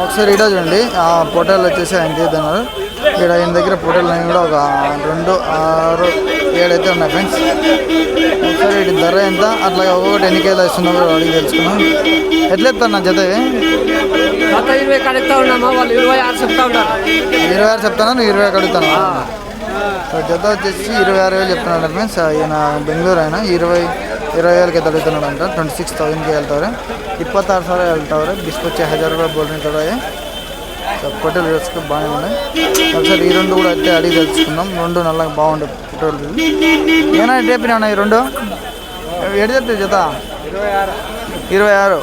ఒకసారి ఇటో చూడండి. ఆ పొటేలు వచ్చేసి ఆయన తీస్తున్నారు ఇక్కడ ఆయన దగ్గర పొటేలు అనేవి కూడా ఒక రెండు ఆరు ఏడు అయితే ఉన్నాయి ఫ్రెండ్స్. ఒకసారి వీటి ధర ఎంత? అట్లా ఒక్కొక్కటి ఎన్ని కేజీలు ఇస్తుందో కూడా అడిగి తెలుసుకున్నాం ఎట్లా ఎత్తాను నా జత ఇరవై కడుగుతా ఉన్నామా. వాళ్ళు ఇరవై ఆరు చెప్తా ఉన్నారు. ఇరవై ఆరు చెప్తాను? నువ్వు ఇరవై అడుగుతాను సో జత వచ్చేసి ఇరవై ఆరు వేలు చెప్తున్నాడు ఫ్రెండ్స్. ఈయన బెంగళూరు ఆయన. ఇరవై ಇರೋ ಏಳ್ಗೆ ದೊಡ್ಡ ನೋಡ ಅಂತ ಟ್ವೆಂಟಿ ಸಿಕ್ಸ್ ತೌಸಂಡ್ಗೆ ಹೇಳ್ತಾವ್ರೆ ಇಪ್ಪತ್ತಾರು ಸಾವಿರ ಹೇಳ್ತಾವ್ರೆ ಬಿಸ್ಪಚ್ಚಿ ಹಜಾರ್ ರೂಪಾಯಿ ಬೋಲ್ರಿ ತಡೆ పెట్రోల్ వేసుకు బాగానే ఉన్నాయి ఒకసారి ఈ రెండు కూడా అయితే అడిగి తెలుసుకుందాం రెండు నల్లగా బాగుండే పెట్రోల్ ఏనా చెప్పినా ఈ రెండు ఎటు చెప్తే జత ఇరవై ఆరు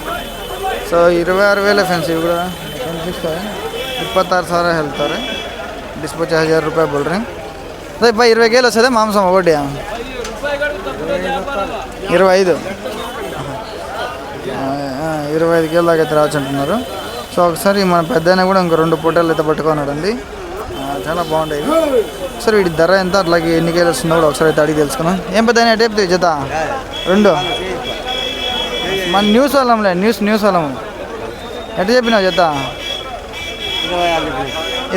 సో ఇరవై ఆరు వేల ఫ్రెండ్స్ ఇవి కూడా కనిపిస్తాయి ఇప్పత్తారు సారా వెళ్తారు డిస్పోచ్ హజార్ రూపాయి బోల్రీ అదే ఇరవై కేలు వస్తుంది మాంసం ఒకటి ఇరవై ఐదు. ఇరవై ఐదు కేలు దాకా అయితే రావచ్చు అంటున్నారు. సో ఒకసారి మన పెద్ద కూడా ఇంకో రెండు పూటలు అయితే పట్టుకున్నాడండి. చాలా బాగుంటాయి. ఒకసారి వీటి ధర ఎంత? అట్లాగే ఎన్ని కేలు వస్తుందో కూడా ఒకసారి అయితే అడిగి తెలుసుకున్నాం ఏం పెద్ద టేప్ జత? రెండు. మన న్యూస్ వాళ్ళంలే న్యూస్ న్యూస్ వాళ్ళము ఎట్లా చెప్పినావు జత?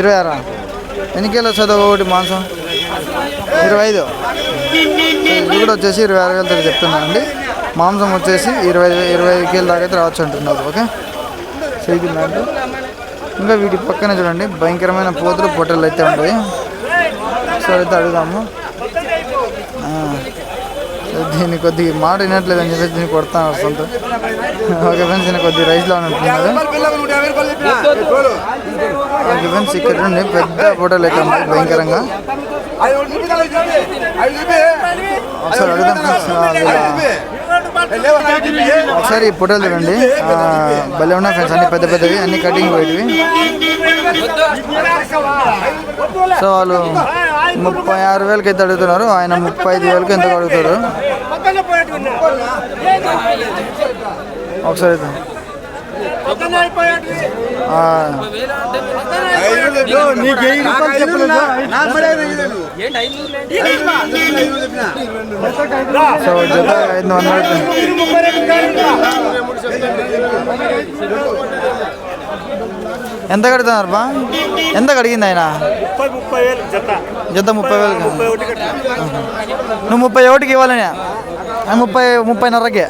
ఇరవై ఆరా ఎన్ని కేలు వస్తుంది ఒకటి మాంసం? ఇరవై ఐదు ఇది కూడా వచ్చేసి ఇరవై ఆరు వేలతో చెప్తున్నాను అండి మాంసం వచ్చేసి ఇరవై ఇరవై ఐదు కేలు దాకా అయితే రావచ్చు అంటున్నారు ఓకే? మ్యాటర్. ఇంకా వీటి పక్కన చూడండి భయంకరమైన పోతులు పొట్టలు అయితే ఉంటాయి. సో అయితే అడుగుదాము. దీన్ని కొద్దిగా మాట వినట్లేదు అని చెప్పేసి దీన్ని కొడతాను సొంత. ఓకే ఫ్రెండ్స్ దీన్ని కొద్దిగా రైస్లో ఉంటున్నారు ఓకే ఫ్రెండ్స్ ఇక్కడ నుండి పెద్ద ఫోటోలు అయితే ఉన్నాయి భయంకరంగా. ఒకసారి ఈ ఫోటోలు చూడండి. భలే ఉన్నాయి ఫ్రెండ్స్ అన్ని పెద్ద పెద్దవి అన్ని కటింగ్ పోయేటివి. సో వాళ్ళు ముప్పై ఆరు వేలకి అయితే అడుగుతున్నారు? ఆయన ముప్పై ఐదు వేలకి ఎంత అడుగుతారు? ఒకసారి సో జత ఐదు ఎంత కడుతున్నారు బా? ఎంత కడిగింది ఆయన? జత. ముప్పై వేలు నువ్వు ముప్పై ఒకటికి ఇవ్వాలని. ముప్పై ముప్పైన్నరకే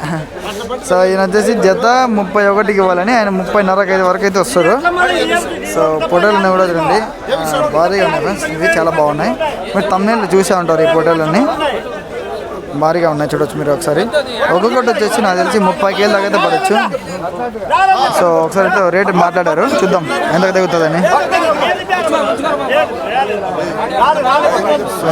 సో ఈయన వచ్చేసి జత ముప్పై ఒకటికి ఇవ్వాలని ఆయన ముప్పై నరకైదు వరకు అయితే వస్తారు. సో ఫోటోలు కూడా చూడండి. భారీగా ఉన్నాయి ఫ్రెండ్స్. ఇవి చాలా బాగున్నాయి. మీరు తమిళ చూసే ఉంటారు ఈ ఫోటోలన్నీ. భారీగా ఉన్నాయి చూడొచ్చు మీరు ఒకసారి. ఒక్కొక్కటి వచ్చేసి నాకు తెలిసి ముప్పై కేజీ దాకా అయితే పడవచ్చు సో ఒకసారి అయితే రేట్ మాట్లాడారు. చూద్దాం ఎంత తగ్గుతుందని సో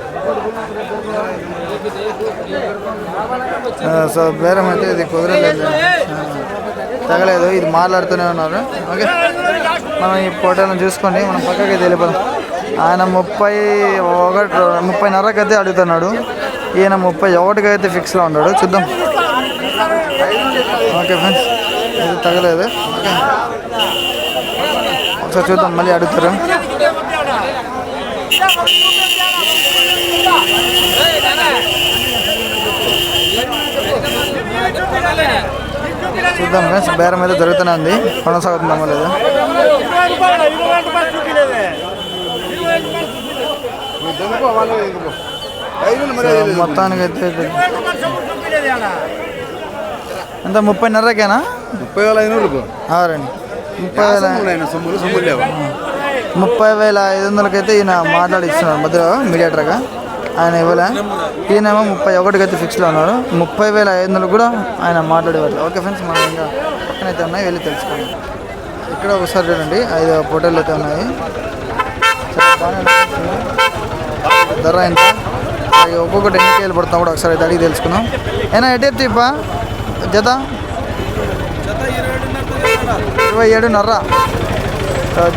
సో బేరం అయితే ఇది కుదరలేదు. తగలేదు ఇది మాట్లాడుతూనే ఉన్నారు. ఓకే. మనం ఈ ఫోటోలను చూసుకొని మనం పక్కకి అయితే ఆయన ముప్పై ఒకటి ముప్పైన్నరకు అయితే అడుగుతున్నాడు. ఈయన ముప్పై ఒకటికి అయితే ఫిక్స్లో ఉన్నాడు. చూద్దాం. Okay friends. ఇది తగలేదు. ఓకే. ఒకసారి చూద్దాం మళ్ళీ అడుగుతారు. చూద్దాం ఫ్రెండ్స్ బేరం అయితే జరుగుతూనే ఉంది. కొనసాగుతుందామో లేదా మొత్తానికి అయితే ఎంత ఎంత? ముప్పైన్నరకేనా ముప్పై వేల ఐదు వందలకు రండి. ముప్పై వేల ముప్పై వేల ఐదు వందలకైతే ఈయన మాట్లాడిస్తున్నారు మధ్యలో మీడియేటర్గా. ఆయన ఇవ్వలే. ఈయనేమో ముప్పై ఒకటికి అయితే ఫిక్స్లో ఉన్నారు ముప్పై వేల ఐదు వందలు కూడా ఆయన మాట్లాడేవాళ్ళు ఓకే ఫ్రెండ్స్ మనం ఇంకా పక్కన అయితే ఉన్నాయి వెళ్ళి తెలుసుకోండి ఇక్కడ ఒకసారి చూడండి ఐదు ఫోటోలు అయితే ఉన్నాయి. ధర ఎంత? ఒక్కొక్కటి ఎన్ని కేలు పడుతున్నా కూడా ఒకసారి అయితే అడిగి తెలుసుకున్నాం అయినా ఎటు ఇప్పా జత? ఇరవై ఏడున్నర.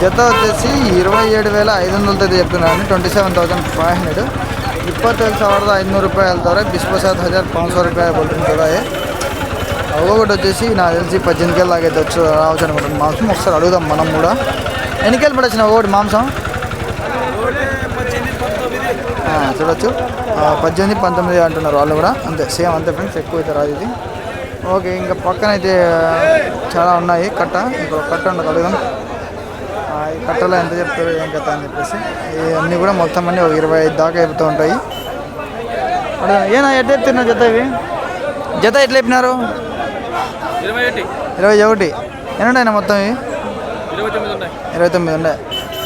జత వచ్చేసి ఇరవై ఏడు వేల ఐదు వందలతో చెప్తున్నాను twenty seven thousand five hundred. ಇಪ್ಪತ್ತೈದು ಸಾವಿರದ ಐದುನೂರು ರೂಪಾಯಿ ಹೇಳ್ತಾರೆ ಬಿಸ್ಪ ಸಾತ್ ಹಜಾರ್ ಪಾಂಚ್ సో రూపాయ బోల్తుంది కూడా ఒక్కొక్కటి వచ్చేసి నాకు తెలిసి పద్దెనిమిది కేళ్ళు లాగైతే వచ్చు రావచ్చు అనుకుంటాను మాంసం ఒకసారి అడుగుదాం మనం కూడా ఎన్ని కేళ్ళు పడొచ్చిన ఒకటి మాంసం ఆ, చూడొచ్చు ఆ, పద్దెనిమిది పంతొమ్మిది అంటున్నారు వాళ్ళు కూడా అంతే సేమ్ అంతే ఫ్రెండ్స్ ఎక్కువ అయితే రాదు ఇది ఓకే ఇంకా పక్కన అయితే చాలా ఉన్నాయి కట్ట ఇంకా ఒక కట్ట ఉండదు అడుగుదాం ఆ, ఈ కట్టలో ఎంత చెప్తారు ఏం కథ అని చెప్పేసి. అన్నీ కూడా మొత్తం అన్నీ ఒక ఇరవై ఐదు దాకా అయిపోతూ ఉంటాయి. ఏనా ఎట్లా చెప్తున్నారు జత ఇవి? జత ఎట్లా చెప్పినారు? ఇరవై ఒకటి. ఎన్నుంటాయి మొత్తం ఇవి? ఇరవై తొమ్మిది ఉన్నాయి.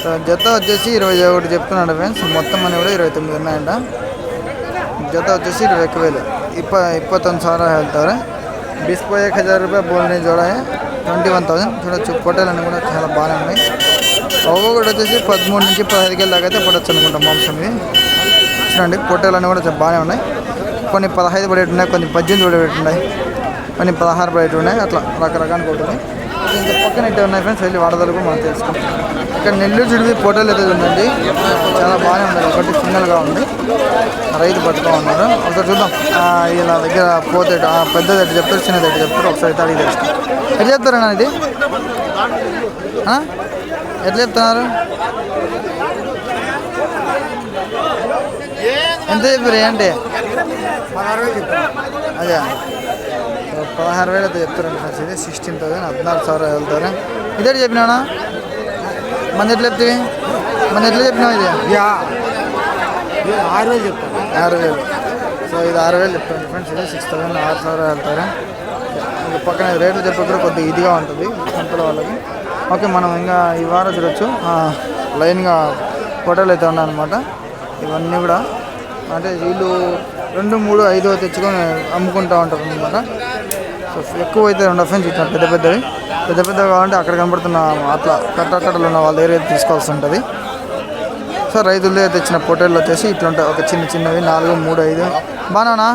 సో జత వచ్చేసి ఇరవై ఒకటి చెప్తున్నాడు ఫ్రెండ్స్. మొత్తం అన్నీ కూడా ఇరవై తొమ్మిది ఉన్నాయంట. జత వచ్చేసి ఇరవై ఒక్క వేలు. ఇప్ప ఇప్పత్తొంది సార్లు వెళ్తారు. బిస్పో ఎక్ హజార్ రూపాయ బోల్ని చూడాలి ట్వంటీ వన్ థౌసండ్. చూడొచ్చు ఫోటోలు అన్నీ కూడా చాలా బాగానే ఉన్నాయి. ఒక్కొక్కటి వచ్చేసి పదమూడు నుంచి పదహైదు కేళ్ళ దాకా అయితే పడవచ్చు అనుకుంటాం మాంసం ఇది చూడండి పొట్టేలు అన్నీ కూడా బాగానే ఉన్నాయి. కొన్ని పదహైదు పడేటు ఉన్నాయి కొన్ని పద్దెనిమిది పడేటు ఉన్నాయి. కొన్ని పదహారు పడేటు ఉన్నాయి అట్లా రకరకాల ఉంటుంది ఇంకా పక్కన ఇట్టే ఉన్నాయి ఫ్రెండ్స్ వెళ్ళి వాడదలకు మనం తెలుసుకుంటాం. ఇక్కడ నెల్లూరు చుడివి పొట్టలు అయితే ఉందండి. చాలా బాగానే ఉంది ఒకటి సింగల్గా ఉంది. రైతు పట్టుకో ఉన్నారు ఒకసారి చూద్దాం. ఇలా దగ్గర పోతే పెద్దది ఎట్టు చెప్తారు చిన్నది ఎట్టు చెప్తారు ఒకసారి అయితే అడిగి తెలుసుకుంటాం. ఎట్లా చెప్తారన్నా ఇది? ఆ? ఎట్లా చెప్తున్నారు? ఎంత చెప్పారు ఏంటి అదే. పదహారు వేలు అయితే చెప్తారండి ఫస్ట్ ఇది సిక్స్టీన్ థౌసండ్ హద్నాలుగు సార్ వెళ్తారు? ఇదే చెప్పినా మన ఎట్లా చెప్తే మన ఎట్లా చెప్పినావు ఇది? ఆరు వేలు చెప్తాను ఆరు వేలు. సో ఇది ఆరు వేలు చెప్తాను ఫ్రెండ్స్. ఇది సిక్స్ థౌసండ్ ఆరు సార్ వెళ్తారు? ఇంకా పక్కన రేట్లు చెప్పే కూడా కొద్దిగా ఇదిగా ఉంటుంది. సంతల వాళ్ళకి. ఓకే మనం ఇంకా ఈ వారం చూడొచ్చు. లైన్గా ఫోటోలు అయితే ఉన్నాయన్నమాట ఇవన్నీ కూడా. అంటే వీళ్ళు రెండు మూడు ఐదు తెచ్చుకొని అమ్ముకుంటూ ఉంటారు అనమాట సో ఎక్కువ అయితే రెండు ఫ్రెండ్స్ ఇచ్చారు పెద్ద పెద్దవి. పెద్ద పెద్దవి కావాలంటే అక్కడ కనబడుతున్న అట్లా కట్టకట్టలు ఉన్న వాళ్ళ దగ్గర అయితే తీసుకోవాల్సి ఉంటుంది. సో రైతుల దగ్గర తెచ్చిన పొట్టేళ్ళు వచ్చేసి ఇట్లా ఉంటాయి ఒక చిన్న చిన్నవి నాలుగు మూడు ఐదు. బాగానా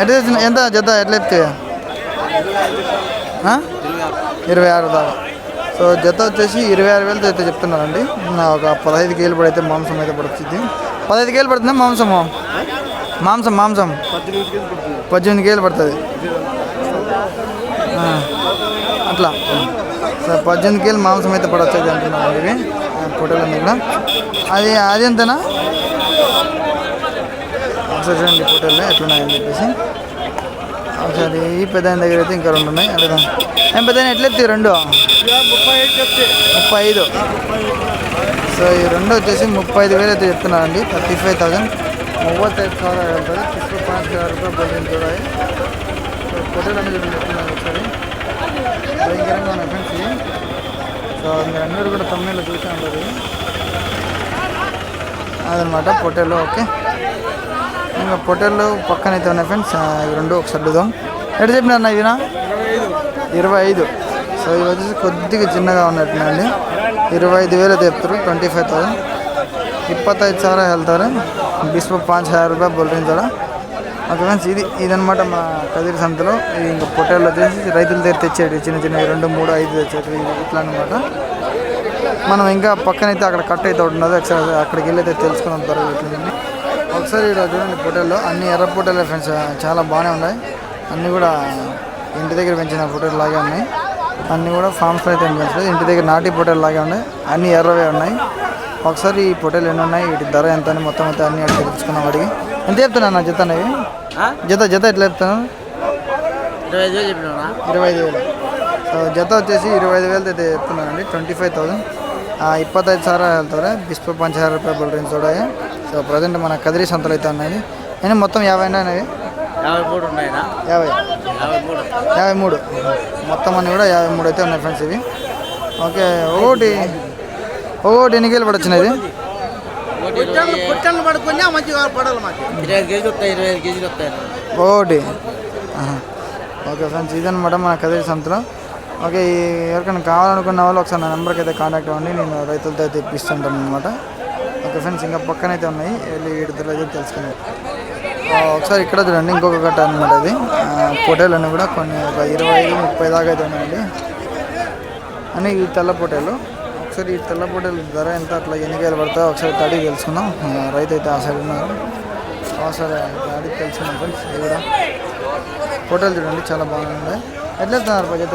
ఎట్లా తెచ్చిన? ఎంత? జత ఎట్లా ఎత్తే ఇరవై ఆరు దాకా. సో జత వచ్చేసి ఇరవై ఆరు వేలతో అయితే చెప్తున్నారండి నా ఒక పదహైదు కేలు పడితే మాంసం అయితే పడుతుంది. పదహైదు కేలు పడుతుందా మాంసము? మాంసం మాంసం. పద్దెనిమిది కేలు పడుతుంది. అట్లా. సో పద్దెనిమిది కేలు మాంసం అయితే పడవచ్చు అయితే అంటున్నాను ఇవి ఫోటోలు అన్నీ కూడా. అది అది ఎంతనా? చూడండి ఫోటోలు ఎట్లున్నాయని చెప్పేసి. ఒకసారి ఈ పెద్ద దగ్గర అయితే ఇంకా రెండు ఉన్నాయి. అదే ఏం పెద్ద ఎట్లా రెండు? ముప్పై ఐదు. సో ఈ రెండు వచ్చేసి ముప్పై ఐదు వేలు అయితే చెప్తున్నారండి. Thirty five thousand. మూవత్తైదు ಸಾವಿರ ಹೇಳ್ತಾರೆ ಕಿಸ್ರು ಪಾಂಚ್ ಸಾವಿರ ರೂಪಾಯಿ ಬಂದಿನ ಜುಲೈ ಸೊ ಕೊಟ್ಟೆ చెప్తున్నాను ఒకసారి. భయంకరంగా ఉన్నాయి ఫ్రెండ్స్ సో మీరు అందరూ కూడా తొమ్మిది చూసాను అదనమాట పొట్టెలు ఓకే. ఇంకా పొటేళ్ళు పక్కన అయితే ఉన్నాయి ఫ్రెండ్స్ ఇవి రెండు ఒక చూద్దాం. ఎట్లా చెప్పిన అన్న ఇవినా ఇరవై ఐదు. సో ఇవి వచ్చేసి కొద్దిగా చిన్నగా ఉన్నట్టునండి ఇరవై ఐదు వేలు చెప్తారు ట్వంటీ ఫైవ్ థౌసండ్ ఇప్పత్తైదు సార్ వెళ్తారు బిస్పు పాంచ్ హజార్ రూపాయలు బొల్లిన కూడా ఓకే ఫ్రెండ్స్ ఇది ఇదనమాట మా కదిరి సంతలో. ఇంకా పొట్టేళ్ళు వచ్చేసి రైతుల దగ్గర తెచ్చేటి చిన్న చిన్న రెండు మూడు ఐదు తెచ్చేటి ఇట్లా అనమాట మనం ఇంకా పక్కనైతే అక్కడ కట్ అయితే ఉంటుంది ఒకసారి అక్కడికి వెళ్ళి అయితే తెలుసుకున్నాం తర్వాత ఒకసారి ఇక్కడ చూడండి పొట్టేల్లో అన్ని ఎర్ర పొట్టేలే ఫ్రెండ్స్ చాలా బాగానే ఉన్నాయి. అన్నీ కూడా ఇంటి దగ్గర పెంచిన పొట్టేలు లాగే ఉన్నాయి. అన్నీ కూడా ఫామ్స్లో అయితే పెంచలేదు ఇంటి దగ్గర నాటి పొట్టేలు లాగే ఉన్నాయి. అన్నీ ఎర్రవే ఉన్నాయి. ఒకసారి ఈ పొట్టేలు ఎన్ని ఉన్నాయి వీటి ధర ఎంత అని మొత్తం అయితే అన్ని అట్లా తెలుసుకున్నాం అడిగి. ఎంత చెప్తున్నా నా జత అనేవి జత జత ఎట్లా చెప్తాను? ఇరవై ఐదు వేలు సో జత వచ్చేసి ఇరవై ఐదు వేలు అయితే చెప్తున్నానండి. ట్వంటీ ఫైవ్ థౌసండ్ ಇಪ್ಪತ್ತೈದು సార్ ಹೇಳ್ತಾರೆ ಬಿಸ್ಪು ಪಂಚ రూపాయలు ಬಿಡ್ರಿ ಸೋಡಾಗೆ సో ప్రజెంట్ మన కదిరి సంతలు అయితే ఉన్నాయి. అయినా మొత్తం యాభై ఉన్నాయి యాభై మూడు ఉన్నాయినా? యాభై. యాభై మూడు. మొత్తం అన్నీ కూడా యాభై మూడు అయితే ఉన్నాయి ఫ్రెండ్స్ ఇవి. ఓకే ఒకటి ఒకటి ఎన్ని కేలు ఇది కేజీలు కేజీలు వస్తాయి. ఒకటి. ఓకే ఫ్రెండ్స్ ఇదన్నమాట మన కదిరి సంతలో. ఓకే ఈ ఎవరికైనా కావాలనుకున్న వాళ్ళు ఒకసారి నా నెంబర్కి అయితే కాంటాక్ట్ అవ్వండి. నేను రైతులతో అయితే ఇప్పిస్తుంటాను అనమాట ఓకే ఫ్రెండ్స్ ఇంకా పక్కన అయితే ఉన్నాయి. వెళ్ళి వీటి ధర అయితే తెలుసుకుందాం. ఆ, ఒకసారి ఇక్కడ చూడండి ఇంకొక గట్ట అనమాట ఇది. పొటేలు అన్నీ కూడా కొన్ని ఒక ఇరవై ఐదు ముప్పై దాకా అయితే ఉన్నాయండి. అని ఈ తెల్ల పొటేలు. ఒకసారి ఈ తెల్ల పొట్టేలు ధర ఎంత అట్లా ఎన్ని కేలు పడతాయో ఒకసారి అడిగి తెలుసుకుందాం. రైతు అయితే ఆ సైడ్ ఉన్నారు. ఆ సరే అడిగి తెలుసుకుందాం ఫ్రెండ్స్ ఇది కూడా. పొట్టేలు చూడండి చాలా బాగుంది ఎట్లా చెప్తున్నారు పా జత?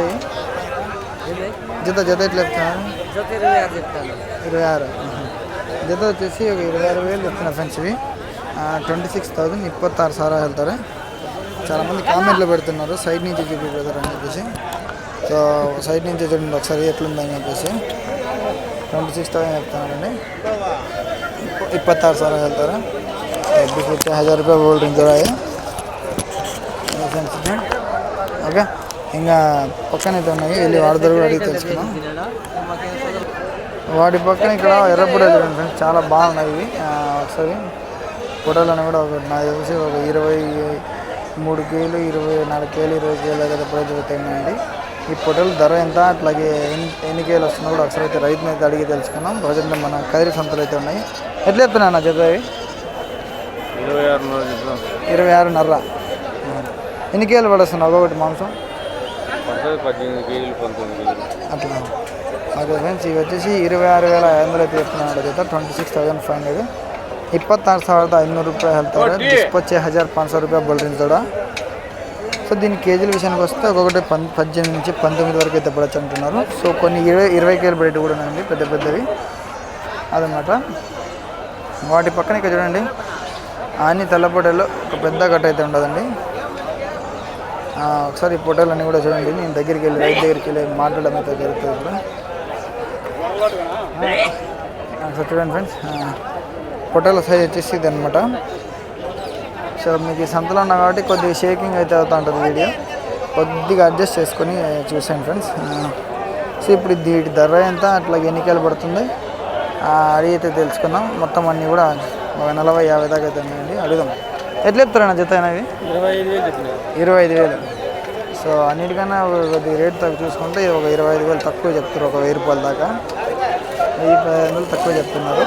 జత జత ఎట్లా చెప్తున్నారు జత ఇరవై ఆరు. ಜೊತೆ వచ్చేసి ఒక ఇరవై ఆరు వేలు చెప్తున్నా ఫ్రెండ్స్ ఇవి. ట్వంటీ సిక్స్ థౌజండ్ ఇప్పత్తారు సారా వెళ్తారు. చాలామంది కామెంట్లో పెడుతున్నారు సైడ్ నుంచి చూపి బ్రదర్ అని చెప్పేసి. సో సైడ్ నుంచి చూడండి ఒకసారి ఎట్లుందని చెప్పేసి. ట్వంటీ సిక్స్ థౌసండ్ చెప్తున్నారండి. ఇప్పత్తారు సారా వెళ్తారు. డెబ్బై ఫిఫ్టీ హజార్ రూపాయ గోల్డ్ డ్రింక్ రాయి ఓకే? ఇంకా పక్కనైతే ఉన్నాయి వెళ్ళి వాడదారు కూడా అడిగి తెలుసుకున్నాం వాటి పక్కన ఇక్కడ ఎర్రపొడలు చూడండి ఫ్రెండ్స్ చాలా బాగున్నాయి ఇవి. ఒకసారి పొడలను కూడా ఒక నాకు తెలిసి ఒక ఇరవై మూడు కేలు ఇరవై నాలుగు కేలు ఇరవై కేలు దగ్గర ప్రైజ్ ఈ పొటలు ధర ఎంత? అట్లాగే ఎన్ని కేలు వస్తుందో కూడా ఒకసారి అయితే రైతుని అయితే అడిగి తెలుసుకున్నాం ప్రజెంట్ మన కదిరి సంతలు అయితే ఉన్నాయి. ఎట్లా చెప్తున్నా నా జత ఇవి ఇరవై ఆరు ఇరవై ఆరున్నర ఎన్ని కేలు పడేస్తున్నావు ఒక్కొక్కటి మాంసం? పద్దెనిమిది కేజీలు పంతొమ్మిది కేజీలు. అట్లా. ఓకే ఫ్రెండ్స్ ఇవి వచ్చేసి ఇరవై ఆరు వేల ఐదు వందలు అయితే చెప్తున్నాడు ಜೊತೆ twenty six thousand five hundred ಇಪ್ಪತ್ತಾರು ಸಾವಿರದ ಐನೂರು ರೂಪಾಯಿ ಹೇಳ್ತಾರೆ డిస్పొచ్చే హజార్ పాంచ్ సో రూపాయలు బోల్డ్రింగ్ కూడా సో దీని కేజీల విషయానికి వస్తే ఒక్కొక్కటి పన్ పద్దెనిమిది నుంచి పంతొమ్మిది వరకు అయితే పడచ్చు అంటున్నారు సో కొన్ని ఇరవై ఇరవై కేజీల బయట కూడా ఉన్నాయండి పెద్ద పెద్దవి అదనమాట వాటి పక్కన ఇక్కడ చూడండి అన్ని తెల్లపొటల్లో ఒక పెద్ద గట్ట అయితే ఉండదండి ఆ, ఒకసారి ఈ పొటేలన్నీ కూడా చూడండి నేను దగ్గరికి వెళ్ళి రైతు దగ్గరికి వెళ్ళి మాట్లాడడం అయితే జరుగుతుంది ఇప్పుడు ఆ, సో చూడండి ఫ్రెండ్స్ పొటాల సైజ్ వచ్చేసి ఇది అనమాట సో మీకు ఈ సంతలో ఉన్నా కాబట్టి కొద్దిగా షేకింగ్ అయితే అవుతూ ఉంటుంది వీడియో కొద్దిగా అడ్జస్ట్ చేసుకొని చూసాను ఫ్రెండ్స్ సో ఇప్పుడు దీటి ధర ఎంత అట్లా ఎన్నికలు పడుతుంది? అడిగితే అడిగి అయితే మొత్తం అన్నీ కూడా ఒక నలభై యాభై దాకా అయితే ఉన్నాయండి. అడుగుదాం. ఎట్లా చెప్తారన్న జత అయినవి ఇరవై ఐదు వేలు ఇరవై ఐదు వేలు. సో అన్నిటికన్నా కొద్దిగా కొద్ది రేట్ తగ్గు చూసుకుంటే ఒక ఇరవై ఐదు వేలు తక్కువ చెప్తారు ఒక వెయ్యి రూపాయల దాకా. వెయ్యి పదిహేను వందలు తక్కువ చెప్తున్నారు.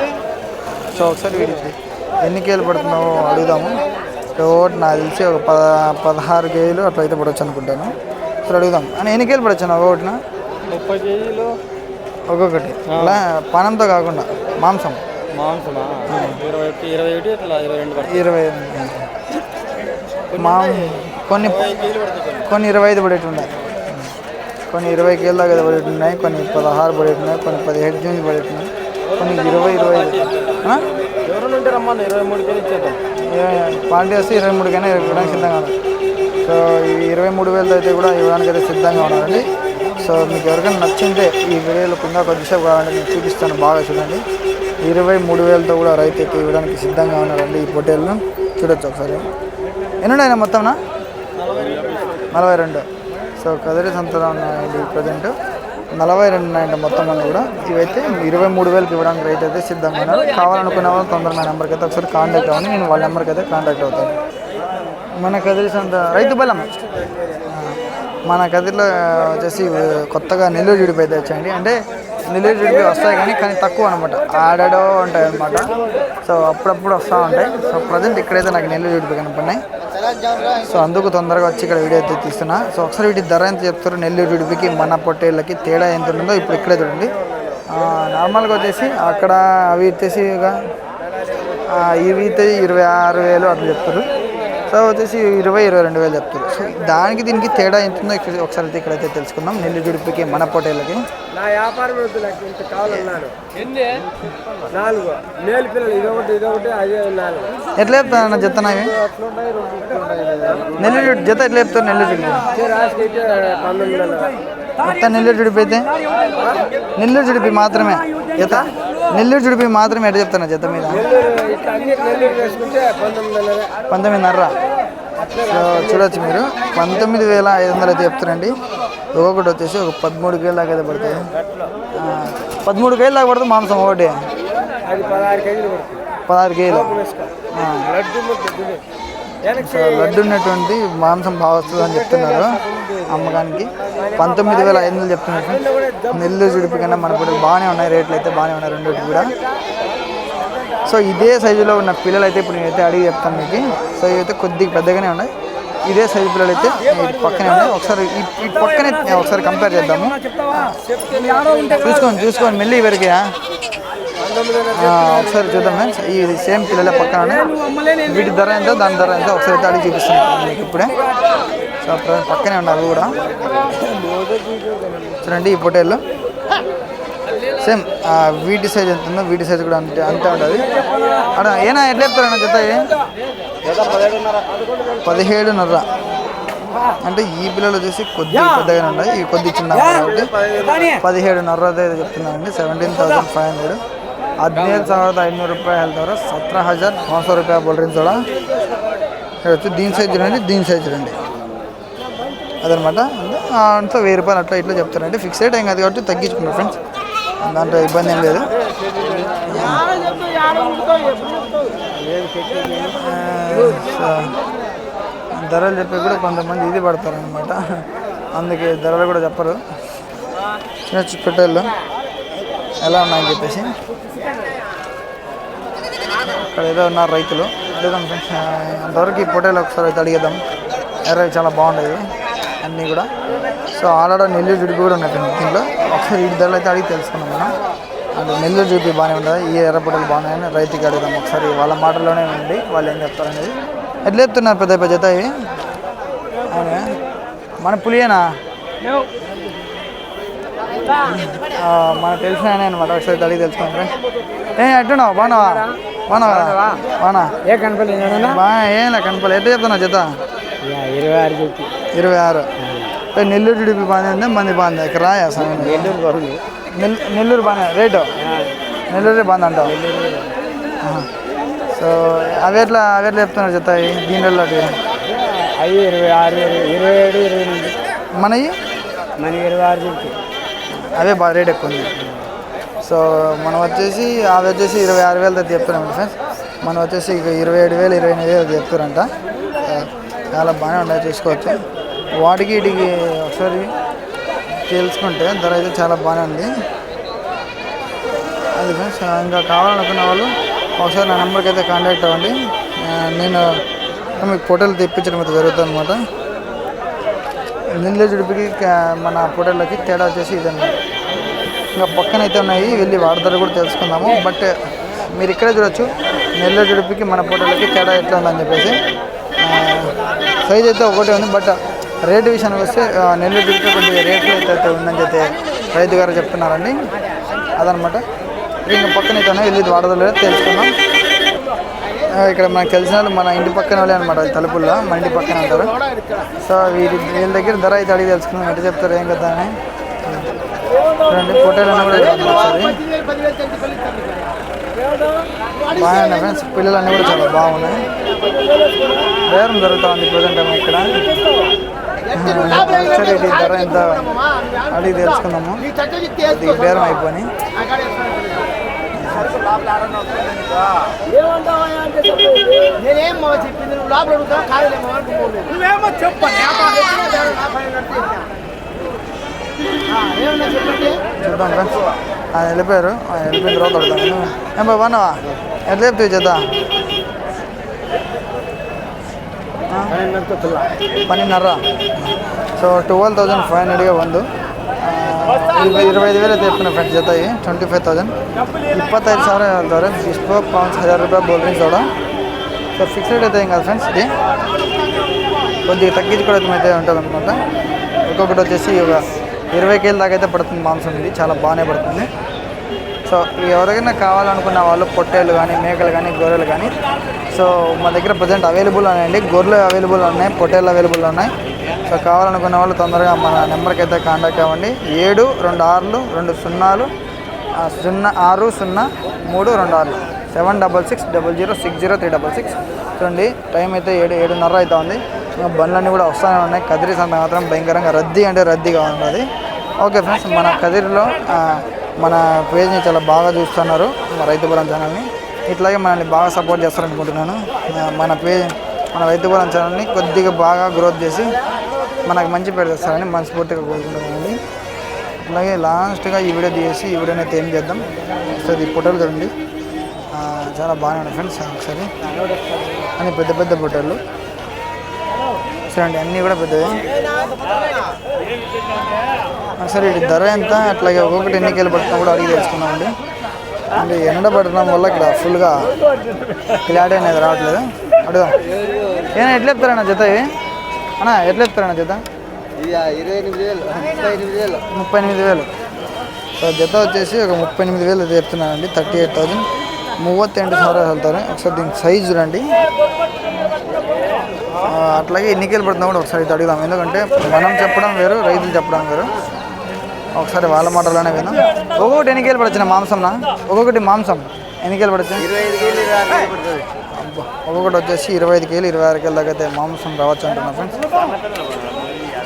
సో ఒకసారి వీడికి ఎన్ని కేలు పడుతున్నావో అడుగుదాము. ఒకటి నాకు తెలిసి ఒక పద పదహారు కేజీలు అట్లా అయితే పడవచ్చు అనుకుంటాను. సరే అడుగుదాం. అని ఎన్ని కేలు పడవచ్చు నా ఒకటిన ముప్పై కేజీలు. ఒక్కొక్కటి. అలా పానంతో కాకుండా మాంసం. మాంసమా? ఇరవై ఒకటి ఇరవై ఒకటి ఇట్లా ఇరవై రెండు పడుతుంది ఇరవై మా కొన్ని కొన్ని. ఇరవై ఐదు పడేటి ఉన్నాయి. కొన్ని ఇరవై కేళ్ళ దాకా పడేటి ఉన్నాయి కొన్ని పదహారు పడేటి ఉన్నాయి కొన్ని పదిహేడు జూన్ ఉన్నాయి కొన్ని ఇరవై ఇరవై? ఎవరైనా ఉంటే రమ్మన్న ఇరవై మూడు ఇచ్చేద్దాం. ఇరవై- పార్టీ వస్తే ఇరవై మూడు కన్నా ఇవ్వడానికి సిద్ధంగా ఉన్నారు. సో ఈ ఇరవై మూడు వేలతో అయితే కూడా ఇవ్వడానికి అయితే సిద్ధంగా ఉన్నారండి. సో మీకు ఎవరికైనా నచ్చింటే ఈ వీడియోలో కింద కొద్దిసేపు కావాలంటే నేను చూపిస్తాను బాగా చూడండి. ఇరవై మూడు వేలతో కూడా రైతు అయితే ఇవ్వడానికి సిద్ధంగా ఉన్నారండి ఈ పొట్టేళ్ళు చూడొచ్చు ఒకసారి. ఎన్ని ఉన్నాయన్న మొత్తంనా నలభై రెండు. సో కదిరి సంతలో ఉన్నాయండి ప్రజెంట్ నలభై రెండు ఉన్నాయండి మొత్తం అన్నీ కూడా ఇవైతే ఇరవై మూడు వేలకు ఇవ్వడానికి రైతు అయితే సిద్ధంగా ఉన్నారు. కావాలనుకునే వాళ్ళు తొందరగా నెంబర్కి అయితే ఒకసారి కాంటాక్ట్ అవ్వండి. నేను వాళ్ళ నెంబర్కి అయితే కాంటాక్ట్ అవుతాను. మన కదిరి సంత రైతు బలం. మన కదిరిలో వచ్చేసి కొత్తగా నెల్లూరు జుడిపి అయితే వచ్చాయండి. అంటే నెల్లూరు జుడిపి వస్తాయి కానీ కానీ తక్కువ అనమాట ఆడాడో ఉంటాయి అనమాట సో అప్పుడప్పుడు వస్తూ ఉంటాయి. సో ప్రజెంట్ ఇక్కడైతే నాకు నెల్లూరు జుడిపి కనపడినాయి. సో అందుకు తొందరగా వచ్చి ఇక్కడ వీడియో అయితే తీస్తున్నా. సో ఒకసారి వీటి ధర ఎంత చెప్తారు నెల్లూరు జుడిపికి మన పొట్టేళ్ళకి తేడా ఎంత ఉంటుందో ఇప్పుడు ఇక్కడే చూడండి. నార్మల్గా వచ్చేసి అక్కడ అవి వచ్చేసి ఇక ఇవి అయితే ఇరవై ఆరు వేలు అట్లా చెప్తారు. సో వచ్చేసి ఇరవై ఇరవై రెండు వేలు చెప్తారు సో దానికి దీనికి తేడా ఎంత ఉందో ఇక్కడ ఒకసారి అయితే ఇక్కడైతే తెలుసుకుందాం. నెల్లి జుడిపికి మన పొట్టేళ్ళకి. నా వ్యాపారం వద్దు నాకు ఇంత కావాలన్నాను ఎన్ని? నాలుగు. నేలు పిల్లలు ఇదొకటి ఇదొకటి అదే నాలుగు. ఎట్లా చెప్తాను జతనవి అట్లుంటాయి రెండు ఇట్లుంటాయి. నెల్లి జుడి జత ఎట్లా చెప్తారు నెల్లి జుడిపి రాసుకి అయితే పంతొమ్మిది వందల. మొత్తం నెల్లూరు జుడిపి అయితే? నెల్లూరు జుడిపి మాత్రమే. జత నెల్లూరు జుడిపి మాత్రమే ఎట్లా చెప్తాను జత మీద? పంతొమ్మిదిన్నర. సో చూడొచ్చు మీరు. పంతొమ్మిది వేల ఐదు వందలు అయితే చెప్తారండి ఒక్కొక్కటి వచ్చేసి ఒక పదమూడు కేళ్ళ దాకా అయితే పడుతుంది. పదమూడు కేళ్ళ దాకా పడుతుంది మాంసం ఒకటి. పదహారు కేజీలు పదహారు కేజీలు. లడ్డు ఉన్నటువంటి మాంసం బాగా వస్తుంది అని చెప్తున్నారు అమ్మకానికి. పంతొమ్మిది వేల ఐదు వందలు చెప్తున్నారు. నెల్లూరు జుడిపి కన్నా మన కూడా బాగానే ఉన్నాయి రేట్లు అయితే బాగానే ఉన్నాయి రెండింటి కూడా. సో ఇదే సైజులో ఉన్న పిల్లలు అయితే ఇప్పుడు నేనైతే అడిగి చెప్తాను మీకు. సో ఇవైతే కొద్దిగా పెద్దగానే ఉన్నాయి. ఇదే సైజు పిల్లలు అయితే పక్కనే ఉన్నాయి. ఒకసారి ఈ పక్కనే ఒకసారి కంపేర్ చేద్దాము. చూసుకోండి చూసుకోండి. మెల్లి ఇవరికి. ఒకసారి చూద్దాం మ్యామ్ ఈ సేమ్ పిల్లల పక్కన వీటి ధర ఎంతో దాని ధర ఎంతో ఒకసారి తాడి చూపిస్తున్నాం మీకు ఇప్పుడే. సో పక్కనే ఉన్నాయి అవి కూడా. చూడండి ఈ పొటేళ్ళు సేమ్ వీటి సైజ్ ఎంత ఉందో వీటి సైజ్ కూడా అంతే అంతే ఉంటుంది. అక్కడ ఏనా ఎట్లా చెప్తారన్న పదిహేడు పదిహేడున్నర. అంటే ఈ పిల్లలు చూసి కొద్ది పెద్దగానే ఉన్నాయి. ఈ కొద్ది చిన్న కాబట్టి పదిహేడున్నర అయితే చెప్తున్నానండి. సెవెంటీన్ థౌసండ్ ఫైవ్ హండ్రెడ్ ಹದಿನೈದು ಸಾವಿರದ ಐನೂರು ರೂಪಾಯಿ ಹೇಳ್ತಾವ್ರೆ ಸತ್ರ ಹಜಾರ್ ಪಾಂಚ್ ಸौ ರೂಪಾಯಿ ಬೋಲ್ರಿ ಸೋಡ ಹೇಳ್ತು దీని సైజ్ రండి దీని సైజ్ రండి అదనమాట అంతా వెయ్యి రూపాయలు అట్లా ఇట్లా చెప్తారండి ఫిక్స్ రేట్ ఏం కాదు కాబట్టి తగ్గించుకున్నారు ఫ్రెండ్స్ దాంట్లో ఇబ్బంది ఏం లేదు ఆ, సో, ధరలు చెప్పి కూడా కొంతమంది ఇది పడతారు అనమాట అందుకే ధరలు కూడా చెప్పరు చిన్న చిన్న పెట్టేళ్ళు ఎలా ఉన్నాయని చెప్పేసి అక్కడ ఏదో ఉన్నారు రైతులు. అడుగుదాం ఫ్రెండ్స్ అంతవరకు ఈ పొటేలు ఒకసారి అయితే అడిగేద్దాం. ఎర్ర చాలా బాగుండేది అన్నీ కూడా. సో ఆడ నెల్లూరు జుడిపి కూడా ఉన్నాయి ఫ్రెండ్స్ దీంట్లో. ఒకసారి ఈ ధరలు అయితే అడిగి తెలుసుకున్నాం మనం. అంటే నెల్లూరు జుడిపి బాగానే ఉంటుంది ఈ ఎర్ర పొట్టలు బాగున్నాయని రైతుకి అడుగుదాం ఒకసారి. వాళ్ళ మాటల్లోనే ఉండి వాళ్ళు ఏం చెప్తారనేది ఎట్లా చెప్తున్నారు పెద్ద పెద్ద జత ఇవి మన పులియేనా? మనకు తెలిసిన ఆయన అనమాట ఒకసారి అడిగి తెలుసుకున్నాం ఫ్రెండ్స్. ఏ అట్టున్నావు బాగున్నావా? బాగున్నావా? బాగున్నా ఏ కనపడలేదు బా ఏం కనపడలేదు ఎట్లా చెప్తున్నావు జత? ఇరవై ఆరు చెప్పి. ఇరవై ఆరు. నెల్లూరు టీడీపీ బాగానే ఉంది? మంది బాగుంది? ఇక్కడ రాయా నెల్లూరు బాగుంది. నెల్- నెల్లూరు బాగానే రేటు? నెల్లూరు బాగుంది అంటావు. సో అవి ఎట్లా అవి ఎట్లా చెప్తున్నారు ఇవి? దీనిలో అవి ఇరవై ఆరు ఇరవై ఏడు ఇరవై మనవి మన ఇరవై ఆరు చెప్పి. అవే బాగా రేట్ ఎక్కువ ఉంది. సో మనం వచ్చేసి అవి వచ్చేసి ఇరవై ఆరు వేలతో చెప్తున్నాం ఫ్రెండ్స్. మనం వచ్చేసి ఇక ఇరవై ఏడు వేలు ఇరవై ఎనిమిది వేలు చెప్తారంట చాలా బాగానే ఉన్నాయి చూసుకోవచ్చు. వాటికి వీటికి ఒకసారి తెలుసుకుంటే ధర అయితే చాలా బాగానే ఉంది. అది ఫ్రెండ్స్ ఇంకా కావాలనుకున్న వాళ్ళు ఒకసారి నా నెంబర్కి అయితే కాంటాక్ట్ అవ్వండి. నేను మీకు ఫోటోలు తెప్పించడం అయితే జరుగుతుంది అనమాట నిండ్ల జుడిపికి మన ఫోటోలకి తేడా వచ్చేసి ఇదన్నమాట. ఇంకా పక్కన అయితే ఉన్నాయి వెళ్ళి వాడతారు కూడా తెలుసుకుందాము. బట్ మీరు ఇక్కడే చూడొచ్చు నెల్లూరు జుడిపికి మన ఫోటోలకి తేడా ఎట్లా ఉందని చెప్పేసి. సైజ్ అయితే ఒకటే ఉంది బట్ రేటు విషయానికి వస్తే నెల్లూరు జుడిపి కొద్దిగా రేట్లు అయితే ఉందని చెప్పి రైతు గారు చెప్తున్నారండి. అదనమాట. ఇంకా పక్కన అయితే ఉన్నాయి వెళ్ళి వాడదో తెలుసుకుందాం. ఇక్కడ మనకు తెలిసిన వాళ్ళు మన ఇంటి పక్కన వాళ్ళే అనమాట తలుపుల్లో మన ఇంటి పక్కన ఉంటారు సో వీరి వీళ్ళ దగ్గర ధర అయితే అడిగి తెలుసుకున్నాం ఎట్లా చెప్తారు ఏం కదా అని. చూడండి ఫోటోలు అన్నీ కూడా ఒకసారి. బాగున్నాయి ఫ్రెండ్స్ పిల్లలన్నీ కూడా చాలా బాగున్నాయి. బేరం జరుగుతూ ఉంది ప్రజెంట్ ఇక్కడ. ధర ఎంత? అడిగి తెలుసుకుందాము. ఇది బేరం అయిపోయి నేనేం మా చెప్పింది? నువ్వు లోపల నువ్వేమో చెప్పు. చూద్దాం ఫ్రెండ్స్ ఆయన వెళ్ళిపోయారు ఆయన వెళ్ళిపోయిన తర్వాత అడుగుతాను ఏం బాబు బాగున్నావా ఎట్లా చెప్తావు చేద్దా పన్నెన్నర సో ట్వెల్వ్ థౌజండ్ ఫైవ్ హండ్రెడ్గా ಒಂದು ಇರವೈ ಇರವೈ ಐದು ವೇಲೆ ತೆಪ್ಪಿನ ಫ್ರೆಂಡ್ಸ್ ಜೊತೆ ಟ್ವೆಂಟಿ ಫೈವ್ ತೌಸಂಡ್ ಇಪ್ಪತ್ತೈದು ಸಾವಿರ ಹೇಳ್ತಾರೆ ಇಷ್ಟು ಪಾಂಚ್ ಹಜಾರ್ రూపాయ బోల్ డ్రింక్స్ కూడా సో ఫిక్స్డ్ అయితే ఏం కాదు ఫ్రెండ్స్ ఇది కొద్దిగా తగ్గించుకోవడం అయితే ఉంటుంది అనమాట ఒక్కొక్కటి వచ్చేసి ఒక ఇరవై కేజీల దాకా అయితే పడుతుంది మాంసం ఇది. చాలా బాగానే పడుతుంది. సో ఎవరికైనా కావాలనుకున్న వాళ్ళు పొట్టేలు కానీ మేకలు కానీ గొర్రెలు కానీ సో మా దగ్గర ప్రజెంట్ అవైలబుల్ ఉన్నాయండి. గొర్రెలు అవైలబుల్ ఉన్నాయి పొట్టేలు అవైలబుల్ ఉన్నాయి. సో కావాలనుకున్న వాళ్ళు తొందరగా మన నెంబర్కి అయితే కాంటాక్ట్ అవ్వండి. ఏడు రెండు ఆరులు రెండు సున్నాలు సున్నా ఆరు సున్నా మూడు రెండు ఆరు seven double six double zero six zero three double six. చూడండి టైం అయితే ఏడు ఏడున్నర అవుతా ఉంది బండ్లన్నీ కూడా వస్తూనే ఉన్నాయి. కదిరి సంత మాత్రం భయంకరంగా రద్దీ అంటే రద్దీగా ఉన్నది. ఓకే ఫ్రెండ్స్ మన కదిరిలో మన పేజ్ని చాలా బాగా చూస్తున్నారు మా రైతుపురం ఛానల్ని. ఇట్లాగే మనల్ని బాగా సపోర్ట్ చేస్తారనుకుంటున్నాను. మన పేజ్ మన రైతుపురం ఛానల్ని కొద్దిగా బాగా గ్రోత్ చేసి మనకు మంచి పేరు తెస్తారని మనస్ఫూర్తిగా కోరుకుంటున్నానండి. అలాగే లాస్ట్గా ఈ వీడియో తీసి ఈ వీడియోని అయితే ఏం చేద్దాం? ఒకసారి ఈ ఫోటోలు చూడండి. చాలా బాగానే ఉన్నాయి ఫ్రెండ్స్ ఒకసారి. అని పెద్ద పెద్ద ఫోటోలు. చూడండి అన్నీ కూడా పెద్దవి. సార్ ఇటు ధర ఎంత? అట్లాగే ఒక్కొక్కటి ఎన్నికలు పడుతున్నా కూడా అడిగి తెలుసుకున్నామండి అంటే ఎండ పడడం వల్ల ఇక్కడ ఫుల్గా క్లారిటీ అనేది రావట్లేదు. అడుగుదాం ఏనా ఎట్లా చెప్తారన్న జత ఇవి? అన్నా ఎట్లా చెప్తారన్న జత? ముప్పై ఎనిమిది వేలు. జత వచ్చేసి ఒక ముప్పై ఎనిమిది వేలు చెప్తున్నానండి. థర్టీ ఎయిట్ థౌజండ్ మూవత్తి ఎంటు సంవత్సరాలు వెళ్తారు. ఒకసారి దీని సైజు చూడండి. అట్లాగే ఎన్నికలు పడుతున్నా కూడా ఒకసారి ఇది అడుగుదాం. ఎందుకంటే మనం చెప్పడం వేరు రైతులు చెప్పడం వేరు. ఒకసారి వాళ్ళ మాటలోనే విన్నాం ఒక్కొక్కటి ఎన్నికలు పడచ్చిన మాంసంనా? ఒక్కొక్కటి మాంసం ఎన్నికలు పడచ్చు ఒక్కొక్కటి వచ్చేసి ఇరవై ఐదు కేలు ఇరవై ఆరు కేలు దాకా అయితే మాంసం రావచ్చు అంటున్నా ఫ్రెండ్స్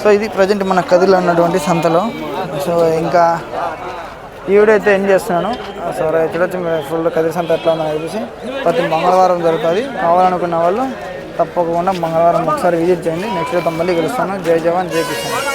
సో ఇది ప్రజెంట్ మన కదిలో ఉన్నటువంటి సంతలో. సో ఇంకా ఈవిడైతే ఏం చేస్తున్నాను. సరే చూడొచ్చు ఫుల్ కదిరి సంత ఎట్లా ఉందని చూసి ప్రతి మంగళవారం జరుగుతుంది. కావాలనుకున్న వాళ్ళు తప్పకుండా మంగళవారం ఒకసారి విజిట్ చేయండి. నెక్స్ట్ మళ్ళీ కలుస్తాను. జై జవాన్ జై కిషన్